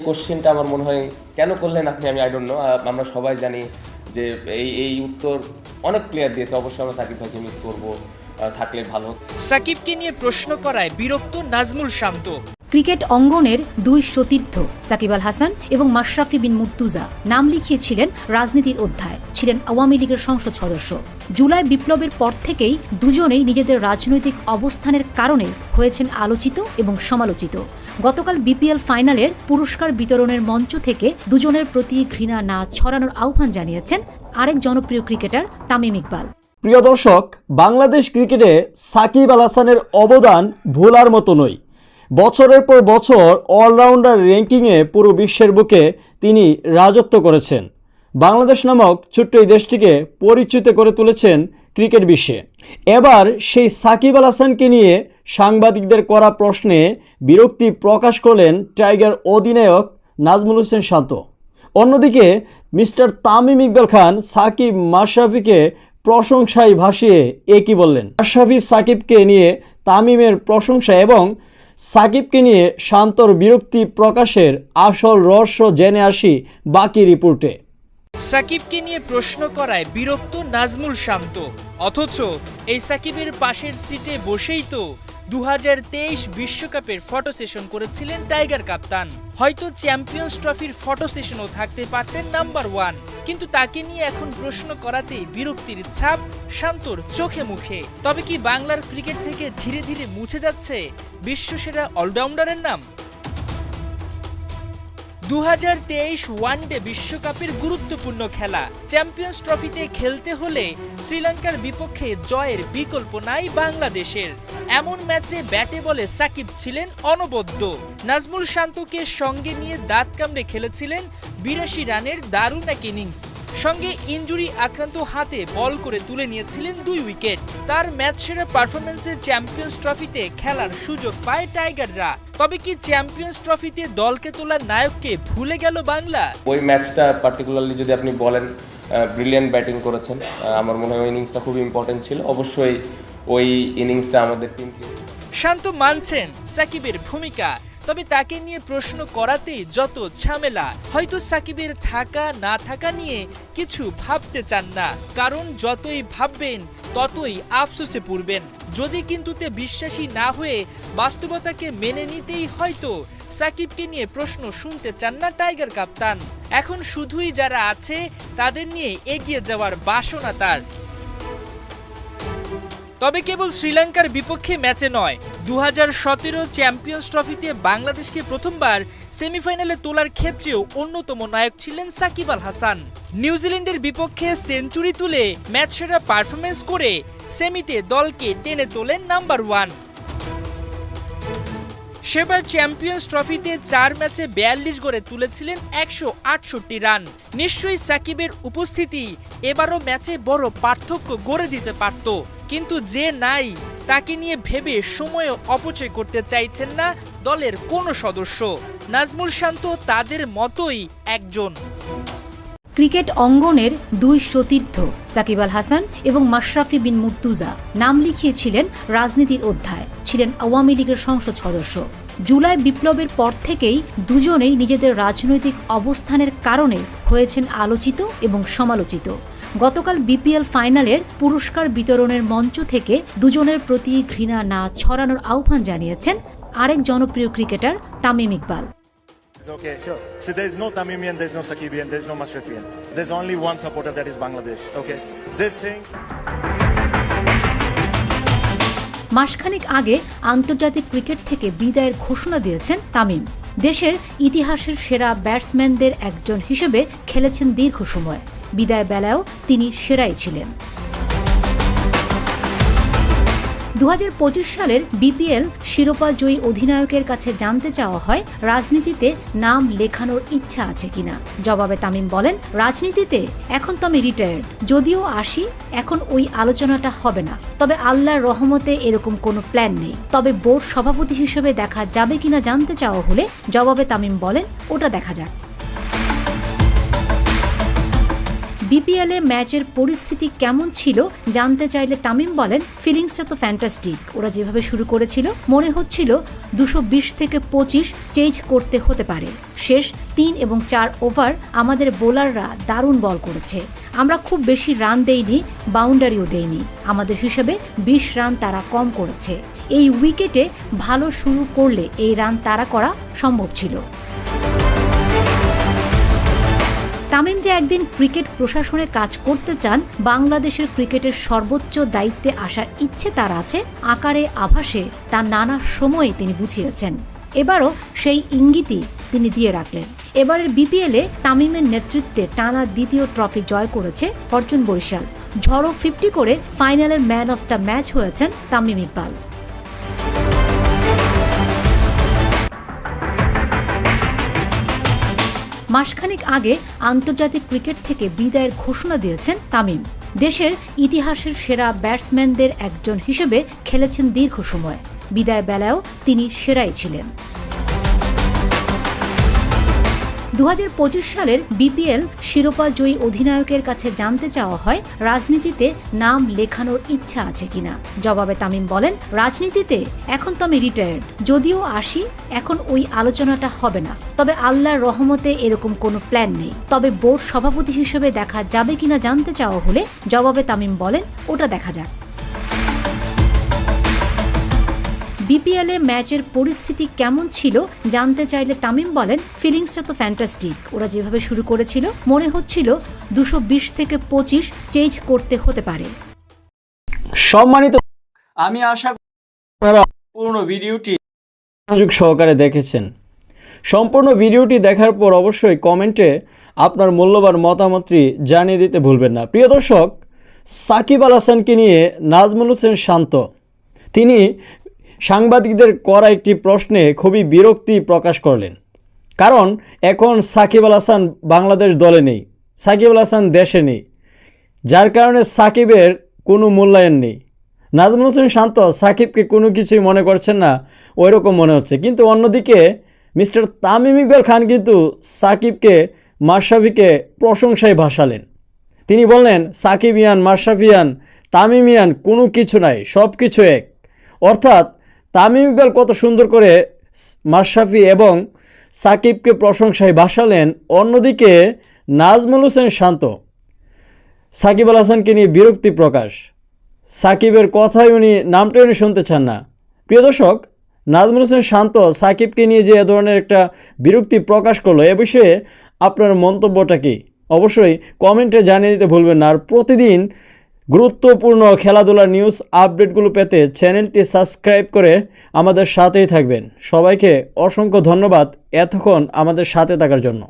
কোশ্চেনটা আমার মনে হয়, কেন করলেন আপনি? আমি আই ডোন্ট নো আমরা সবাই জানি যে এই এই উত্তর অনেক প্লেয়ার দিয়েছে। অবশ্যই আমরা সাকিব ভাইকে মিস করব। থাকলে ভালো সাকিবকে নিয়ে প্রশ্ন করায় বিরক্ত নাজমুল শান্ত। ক্রিকেট অঙ্গনের দুই সতীর্থ, সাকিব আল হাসান এবং মাশরাফি বিন মুর্তুজা। নাম লিখিয়েছিলেন রাজনীতির অধ্যায়, ছিলেন আওয়ামী লীগের সংসদ সদস্য। জুলাই বিপ্লবের পর থেকেই দুজনেই নিজেদের রাজনৈতিক অবস্থানের কারণে হয়েছেন আলোচিত এবং সমালোচিত। গতকাল বিপিএল ফাইনালের পুরস্কার বিতরণের মঞ্চ থেকে দুজনের প্রতি ঘৃণা না ছড়ানোর আহ্বান জানিয়েছেন আরেক জনপ্রিয় ক্রিকেটার তামিম ইকবাল। প্রিয় দর্শক, বাংলাদেশ ক্রিকেটে সাকিব আল হাসানের অবদান ভোলার মতো নয়। বছরের পর বছর অলরাউন্ডার র্যাঙ্কিংয়ে পুরো বিশ্বের বুকে তিনি রাজত্ব করেছেন। বাংলাদেশ নামক ছোট্ট এই দেশটিকে পরিচিত করে তুলেছেন ক্রিকেট বিশ্বে। এবার সেই সাকিব আল হাসানকে নিয়ে সাংবাদিকদের করা প্রশ্নে বিরক্তি প্রকাশ করলেন টাইগার অধিনায়ক নাজমুল হোসেন শান্ত। অন্যদিকে মিস্টার তামিম ইকবাল খান সাকিব মাশরাফিকে প্রশংসায় ভাসিয়ে একই বললেন? মাশরাফি সাকিবকে নিয়ে তামিমের প্রশংসা এবং সাকিবকে নিয়ে শান্তর বিরক্তি প্রকাশের আসল রহস্য জেনে আসি বাকি রিপোর্টে। সাকিবকে নিয়ে প্রশ্ন করায় বিরক্ত নাজমুল শান্ত। অথচ এই সাকিবের পাশের সিটে বসেই তো দু বিশ্বকাপের ফটো সেশন করেছিলেন টাইগার কাপ্তান। হয়তো চ্যাম্পিয়ন্স ট্রফির ফটো সেশনও থাকতে পারতেন নাম্বার ওয়ান। কিন্তু তাকে নিয়ে এখন প্রশ্ন করাতে বিরক্তির ছাপ শান্তর চোখে মুখে। তবে কি বাংলার ক্রিকেট থেকে ধীরে ধীরে মুছে যাচ্ছে বিশ্বসেরা অলরাউন্ডারের নাম? দু হাজার তেইশ ওয়ানডে বিশ্বকাপের গুরুত্বপূর্ণ খেলা। চ্যাম্পিয়ন্স ট্রফিতে খেলতে হলে শ্রীলঙ্কার বিপক্ষে জয়ের বিকল্প নাই বাংলাদেশের। এমন ম্যাচে ব্যাটে বলে সাকিব ছিলেন অনবদ্য। নাজমুল শান্তকে সঙ্গে নিয়ে দাঁত কামড়ে খেলেছিলেন বিরাশি রানের দারুণ এক ইনিংস। সঙ্গে ইনজুরি আক্রান্ত হাতে বল করে তুলে নিয়েছিলেন দুই উইকেট। তার ম্যাচ সেরা পারফরমেন্সে চ্যাম্পিয়ন্স ট্রফিতে খেলার সুযোগ পায় টাইগাররা। তবে কি চ্যাম্পিয়ন্স ট্রফিতে দলকে তোলার নায়ককে ভুলে গেল বাংলা? ওই ম্যাচটা পার্টিকুলারলি যদি আপনি বলেন ব্রিলিয়ান্ট ব্যাটিং করেছেন। আমার মনে হয় ওই ইনিংসটা খুব ইম্পর্টেন্ট ছিল। অবশ্যই ওই ইনিংসটা আমাদের টিমকে শান্ত মানছেন সাকিবের ভূমিকা। তবে তাকে নিয়ে প্রশ্ন করাতেই যত ঝামেলা, হয়তো সাকিবের থাকা, না থাকা নিয়ে কিছু ভাবতে চান না। কারণ যতই ভাববেন, ততই আফসোসে পড়বেন। যদি কিন্তুতে বিশ্বাসী না হয়ে বাস্তবতাকে মেনে নিতেই হয়তো সাকিবকে নিয়ে প্রশ্ন শুনতে চান না টাইগার কাপ্তান। এখন শুধুই যারা আছে, তাদের নিয়ে এগিয়ে যাওয়ার বাসনা তার। তবে কেবল শ্রীলঙ্কার বিপক্ষে ম্যাচে নয়। দু হাজার সতেরো চ্যাম্পিয়ন্স ট্রফিতে বাংলাদেশকে প্রথমবার সেমিফাইনালে তোলার ক্ষেত্রেও অন্যতম নায়ক ছিলেন সাকিব আল হাসান। নিউজিল্যান্ডের বিপক্ষে সেঞ্চুরি তুলে ম্যাচ সেরা পারফরমেন্স করে সেমিতে দলকে টেনে তোলেন নাম্বার ওয়ান। সেবার চ্যাম্পিয়ন্স ট্রফিতে চার ম্যাচে বিয়াল্লিশ গড়ে তুলেছিলেন একশো আটষট্টি রান। নিশ্চয়ই সাকিবের উপস্থিতি এবারও ম্যাচে বড় পার্থক্য গড়ে দিতে পারত। কিন্তু যে নাই, তাকে নিয়ে ভেবে সময় অপচয় করতে চাইছেন না দলের কোনো সদস্য। নাজমুল শান্ত তাদের মতোই একজন। ক্রিকেট অঙ্গনের দুই সতীর্থ, সাকিব আল হাসান এবং মাশরাফি বিন মুর্তুজা। নাম লিখিয়েছিলেন রাজনীতির অধ্যায়, ছিলেন আওয়ামী লীগের সংসদ সদস্য। জুলাই বিপ্লবের পর থেকেই দুজনেই নিজেদের রাজনৈতিক অবস্থানের কারণে হয়েছেন আলোচিত এবং সমালোচিত। গতকাল বিপিএল ফাইনালের পুরস্কার বিতরণের মঞ্চ থেকে দুজনের প্রতি ঘৃণা না ছড়ানোর আহ্বান জানিয়েছেন আরেক জনপ্রিয় cricketer Tamim Iqbal. Okay, sure. So there's no Tamimian, there's no Sakibian, there's no Mashrafian. There's only one supporter that is Bangladesh. Okay. This thing. মাসখানেক আগে আন্তর্জাতিক ক্রিকেট থেকে বিদায়ের ঘোষণা দিয়েছেন তামিম দেশের ইতিহাসের সেরা ব্যাটসম্যানদের একজন হিসেবে খেলেছেন দীর্ঘ সময় বিদায় বেলায়ও তিনি সেরাই ছিলেন দু হাজার পঁচিশ সালের বিপিএল শিরোপা জয়ী অধিনায়কের কাছে জানতে চাওয়া হয় রাজনীতিতে নাম লেখানোর ইচ্ছা আছে কিনা। জবাবে তামিম বলেন, রাজনীতিতে এখন তো আমি রিটায়ার্ড যদিও আসি, এখন ওই আলোচনাটা হবে না। তবে আল্লাহর রহমতে এরকম কোনো প্ল্যান নেই। তবে বোর্ড সভাপতি হিসেবে দেখা যাবে কিনা জানতে চাওয়া হলে জবাবে তামিম বলেন, ওটা দেখা যাক। বিপিএলে ম্যাচের পরিস্থিতি কেমন ছিল জানতে চাইলে তামিম বলেন ফিলিংসটা তো ফ্যান্টাস্টিক ওরা যেভাবে শুরু করেছিল, মনে হচ্ছিল দুশো বিশ থেকে পঁচিশ চেঞ্জ করতে হতে পারে। শেষ তিন এবং চার ওভার আমাদের বোলাররা দারুণ বল করেছে। আমরা খুব বেশি রান দেইনি বাউন্ডারিও দেইনি। আমাদের হিসেবে বিশ রান তারা কম করেছে। এই উইকেটে ভালো শুরু করলে এই রান তারা করা সম্ভব ছিল। তামিম যে একদিন ক্রিকেট প্রশাসনে কাজ করতে চান, বাংলাদেশের ক্রিকেটের সর্বোচ্চ দায়িত্বে আসার ইচ্ছে তার আছে, আকারে আভাসে তা নানা সময়ে তিনি বুঝিয়েছেন। এবারও সেই ইঙ্গিতই তিনি দিয়ে রাখলেন। এবারের বিপিএলে তামিমের নেতৃত্বে টানা দ্বিতীয় ট্রফি জয় করেছে ফরচুন বরিশাল। ঝড়ো ফিফটি করে ফাইনালের ম্যান অফ দ্য ম্যাচ হয়েছেন তামিম ইকবাল। মাসখানেক আগে আন্তর্জাতিক ক্রিকেট থেকে বিদায়ের ঘোষণা দিয়েছেন তামিম। দেশের ইতিহাসের সেরা ব্যাটসম্যানদের একজন হিসেবে খেলেছেন দীর্ঘ সময়। বিদায় বেলায়ও তিনি সেরাই ছিলেন। দু হাজার পঁচিশ সালের বিপিএল শিরোপা জয়ী অধিনায়কের কাছে জানতে চাওয়া হয় রাজনীতিতে নাম লেখানোর ইচ্ছা আছে কিনা। জবাবে তামিম বলেন, রাজনীতিতে এখন তো আমি রিটায়ার্ড যদিও আসি, এখন ওই আলোচনাটা হবে না। তবে আল্লাহর রহমতে এরকম কোনো প্ল্যান নেই। তবে বোর্ড সভাপতি হিসেবে দেখা যাবে কিনা জানতে চাওয়া হলে জবাবে তামিম বলেন, ওটা দেখা যাক। বিপিএলে ম্যাচের পরিস্থিতি কেমন ছিল জানতে চাইলে তামিম বলেন ফিলিংসটা তো ফ্যান্টাস্টিক ওরা যেভাবে শুরু করেছিল মনে হচ্ছিল দুশো বিশ থেকে পঁচিশ চেঞ্জ করতে হতে পারে। সম্মানিত আমি আশা করি আপনারা পূর্ণ ভিডিওটি মনোযোগ সহকারে দেখেছেন। সম্পূর্ণ ভিডিওটি দেখার পর অবশ্যই কমেন্টে আপনার মূল্যবান মতামতটি জানিয়ে দিতে ভুলবেন না। প্রিয় দর্শক সাকিব আল হাসানকে নিয়ে নাজমুল হোসেন শান্ত। তিনি সাংবাদিকদের করা একটি প্রশ্নে খুবই বিরক্তি প্রকাশ করলেন। কারণ, এখন সাকিব আল হাসান বাংলাদেশ দলে নেই, সাকিব আল হাসান দেশে নেই, যার কারণে সাকিবের কোনো মূল্যায়ন নেই। নাজমুল হোসেন শান্ত সাকিবকে কোনো কিছুই মনে করছেন না ওই রকম মনে হচ্ছে। কিন্তু অন্যদিকে মিস্টার তামিম ইকবাল খান কিন্তু সাকিবকে, মাশরাফিকে প্রশংসায় ভাসালেন। তিনি বললেন, সাকিব ইয়ান মাশরাফিয়ান তামিম ইয়ান, কোনো কিছু নাই সব কিছু এক। অর্থাৎ তামিম ইকবাল কত সুন্দর করে মাশরাফি এবং সাকিবকে প্রশংসায় ভাসালেন অন্যদিকে নাজমুল হোসেন শান্ত। সাকিব আল হাসানকে নিয়ে বিরক্তি প্রকাশ। সাকিবের কথাই উনি নামটাই উনি শুনতে চান না। প্রিয় দর্শক, নাজমুল হোসেন শান্ত সাকিবকে নিয়ে যে এ ধরনের একটা বিরক্তি প্রকাশ করল, এ বিষয়ে আপনার মন্তব্যটা কি? অবশ্যই কমেন্টে জানিয়ে দিতে ভুলবেন না। আর প্রতিদিন গুরুত্বপূর্ণ খেলাধুলার নিউজ আপডেটগুলো পেতে চ্যানেলটি সাবস্ক্রাইব করে আমাদের সাথেই থাকবেন। সবাইকে অসংখ্য ধন্যবাদ এতক্ষণ আমাদের সাথে থাকার জন্য।